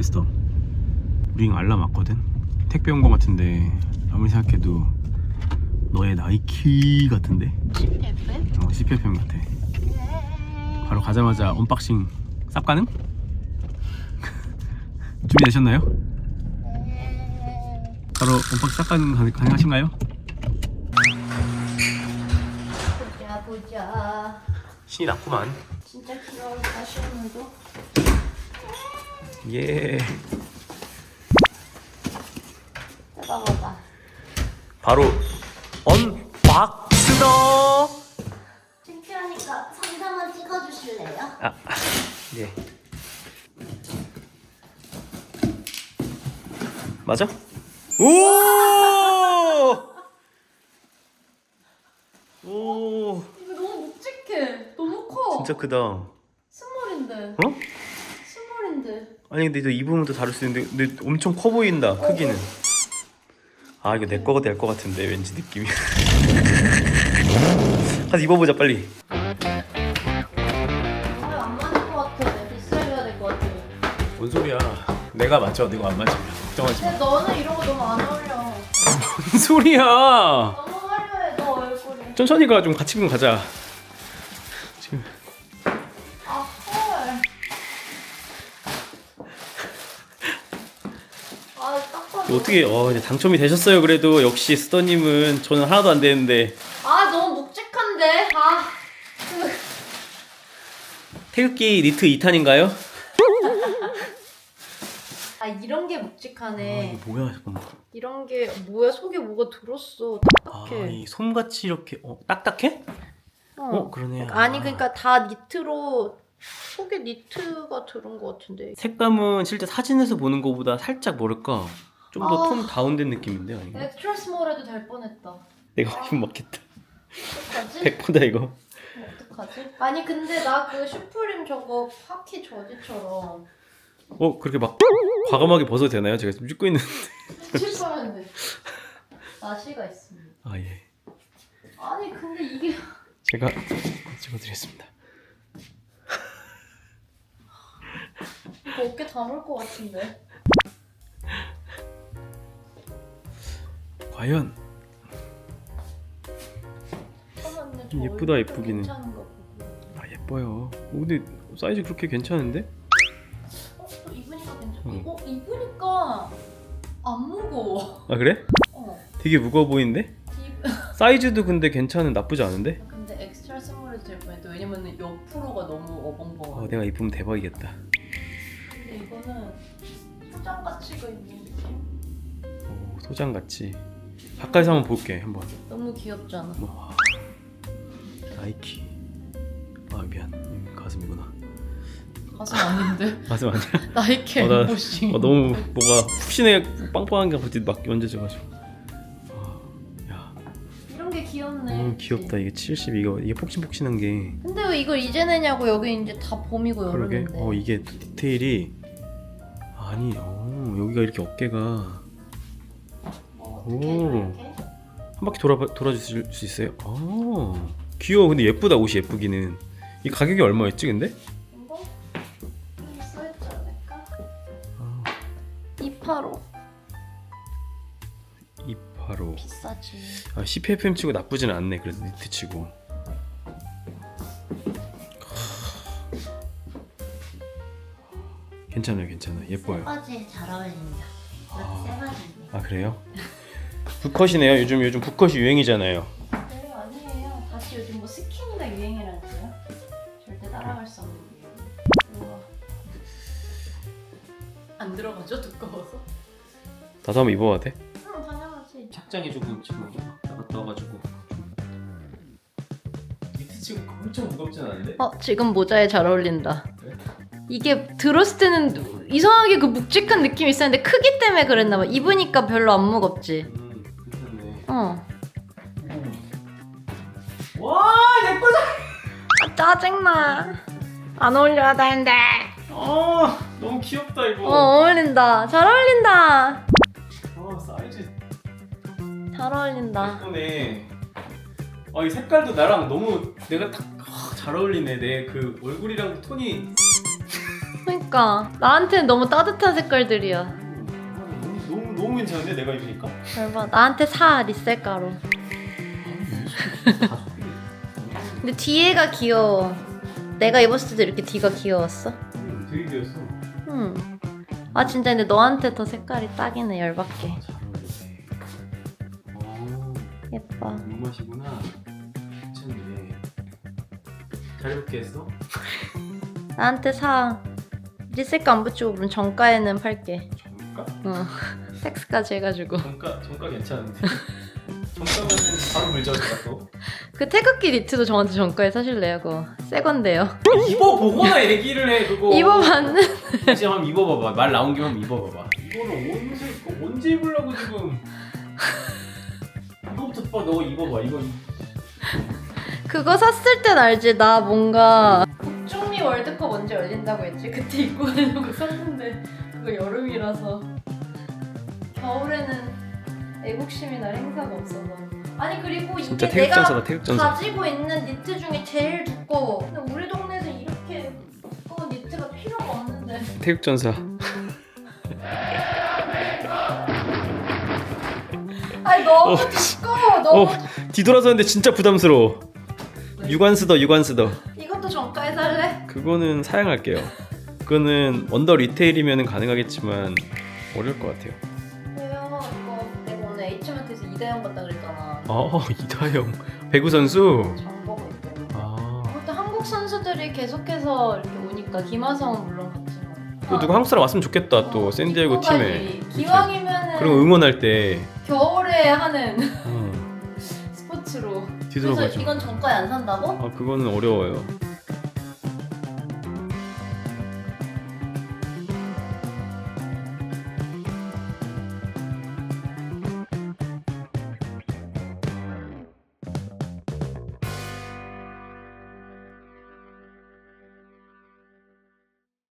에스더 우리 알람 왔거든 택배 온 거 같은데 아무리 생각해도 너의 나이키 같은데 CPF? 어, CPFM 같아 바로 가자마자 언박싱 쌉 가능? 준비되셨나요? 바로 언박싱 쌉 가능 가능- 가능하신가요? 보자 보자 신이 났구만 진짜 귀여울까 시오늘도 예 뜯어보자 바로 언박스더 창피하니까 상담만 찍어주실래요? 아, 예. 맞아? 오! 오, 이거 너무 묵직해 너무 커 진짜 크다. 어? 스몰인데 스몰인데 아니 근데 너 입으면 또 다를 수 있는데 근데 엄청 커 보인다 크기는. 아 이거 내 거가 될 것 같은데 왠지 느낌이. 가서 입어보자 빨리. 아 안 맞을 것 같아 비싸줘야 될 것 같아 뭔 소리야? 내가 맞춰, 내가 안 맞으면 걱정하지 마. 근데 너는 이런 거 너무 안 어울려 뭔 소리야? 너무 화려해 너 얼굴이 천천히 가 좀 같이 좀 가자. 어떻게 어 이제 당첨이 되셨어요. 그래도 역시 스더님은 저는 하나도 안 되는데 아 너무 묵직한데 아 그, 태극기 니트 2탄인가요? 아 이런 게 아 묵직하네 이거 뭐야 잠깐만. 이런 게 뭐야 속에 뭐가 들었어 딱딱해 아이 솜같이 이렇게 어 딱딱해? 어, 그러네. 아니 아. 그러니까 다 니트로 속에 니트가 들은 것 같은데 색감은 실제 사진에서 보는 것보다 살짝 뭐랄까 좀 더 아. 톤 다운된 느낌인데 아니 엑스트라 스몰 해도 될 뻔했다 내가 기분 맞겠다. 어떡하지? 100%다 이거. 어떡하지? 아니 근데 나 그 슈프림 저거 파키 저지처럼 어 그렇게 막 과감하게 벗어도 되나요? 제가 지금 찍고 있는. 돼 나시가 있습니다 아 예. 아니 근데 이게 제가 찍어드리겠습니다. 이거 어깨 다물 것 같은데 과연 예쁘다, 예쁘기는. 아 예뻐요. 어, 근데 사이즈 그렇게 괜찮은데? 어? 또 입으니까 괜찮아 응. 어? 입으니까 안 무거워 아 그래? 어 되게 무거워 보이는데? 입... 사이즈도 근데 괜찮은 나쁘지 않은데? 근데 엑스트라 스몰해도 될 뻔했다 왜냐면 옆으로가 너무 어벙벙 어 내가 입으면 대박이겠다. 근데 이거는 소장 가치가 있는 느낌 오 소장 같이. 가까이서 한번 볼게 한번. 너무 귀엽잖아 와. 나이키. 아 미안. 음, 가슴이구나. 가슴 아닌데 가슴 아니야? 나이키 어, 나- 엠보싱 어, 너무 뭐가 푹신해 빵빵한 게 갑자기 막 얹어져가지고. 아, 야 이런 게 귀엽네 너무 귀엽다 이게 70 이거 이게 폭신폭신한 게. 근데 왜 이걸 이제 내냐고 여기 이제 다 봄이고 그러게. 여름인데 어 이게 디테일이 아니 어 여기가 이렇게 어깨가 이렇게? 한 바퀴 돌아 돌아주실 수 있어요? 아 귀여워 근데 예쁘다 옷이 예쁘기는 이 가격이 얼마였지 근데? 이거? 여기 써있지 않을까? 아, 285 285 비싸지 아 CPFM 치고 나쁘진 않네 그래도 니트 치고 괜찮아요 괜찮아요 예뻐요 바지에 잘 어울린다 아. 새 바지인데 아 그래요? 붓컷이네요 요즘 요즘 붓컷이 유행이잖아요 네 아니에요 다시 요즘 뭐 스키니가 유행이라니까요 절대 따라갈 수 없는 유행 우와 안 들어가죠? 두꺼워서? 나도 한번 입어봐도 돼? 응 당연하지 착장이 조금 지금 나갔다 와가지고 니트 치고 엄청 무겁진 않은데? 어 지금 모자에 잘 어울린다? 이게 들었을 때는 이상하게 그 묵직한 느낌이 있었는데 크기 때문에 그랬나 봐 입으니까 별로 안 무겁지 음 어. 와 예쁘다 아, 짜증나. 안 어울려야 되는데. 아 너무 귀엽다 이거. 어 어울린다. 잘 어울린다. 아 사이즈. 잘 어울린다. 예쁘네. 아 이 색깔도 나랑 너무 내가 딱 잘 어울리네 내 그 얼굴이랑 톤이. 그러니까 나한테는 너무 따뜻한 색깔들이야. 너무 괜찮은데 내가 입으니까? 얼마 나한테 사 리셀 가루. 근데 뒤에가 귀여워. 내가 입었을 때도 이렇게 뒤가 귀여웠어? 응, 되게 귀여웠어. 응. 아 진짜 근데 너한테 더 색깔이 딱이네 열받게. 잘 어울리네. 어, 예뻐. 눈맛이구나. 괜찮네. 잘 입게 했어? 나한테 사. 리셀 가 안 붙이고 그럼 정가에는 팔게. 정가? 응. 텍스까지 해가지고. 정가 정가 괜찮은데. 정가면은 바로 물져서 또. 그 태극기 니트도 저한테 정가에 사실래요? 그거 새 건데요. 입어 보거나 얘기를 해 그거. 입어봤는 이제 한번 입어봐봐. 말 나온 김에 한번 입어봐봐. 이거를 언제 언제 입으려고 지금? 이거부터 봐. 너 입어봐. 이거 그거 샀을 땐 알지 나 뭔가 북중미 월드컵 언제 열린다고 했지? 그때 입고 가려고 샀는데 그거 여름이라서 겨울에는 애국심이 날 행사가 없어서 아니 그리고 진짜 이게 내가 태극전사다 태극 전사. 가지고 있는 니트 중에 제일 두꺼워 근데 우리 동네에서 이렇게 두꺼운 니트가 필요가 없는데 태극 전사. 아니 너무 어, 두꺼워 너무 어 뒤돌아서는데 진짜 부담스러워. 유관스 더 유관스 더. 이것도 정가에 살래? 그거는 사양할게요. 그거는 언더 리테일이면 가능하겠지만 어려울 것 같아요. H마트에서 이다영 봤다 그랬잖아 아 이다영 배구 선수. 아. 그것도 한국 선수들이 계속해서 이렇게 오니까 김하성은 물론 갔지만 또 누가 한국 사람 왔으면 좋겠다 또 어, 샌디에고 이뻐가지. 팀에. 기왕이면은 그런 거 응원할 때 겨울에 하는 음, 스포츠로 뒤돌아가죠. 그래서 이건 정가에 안 산다고? 아 그거는 어려워요.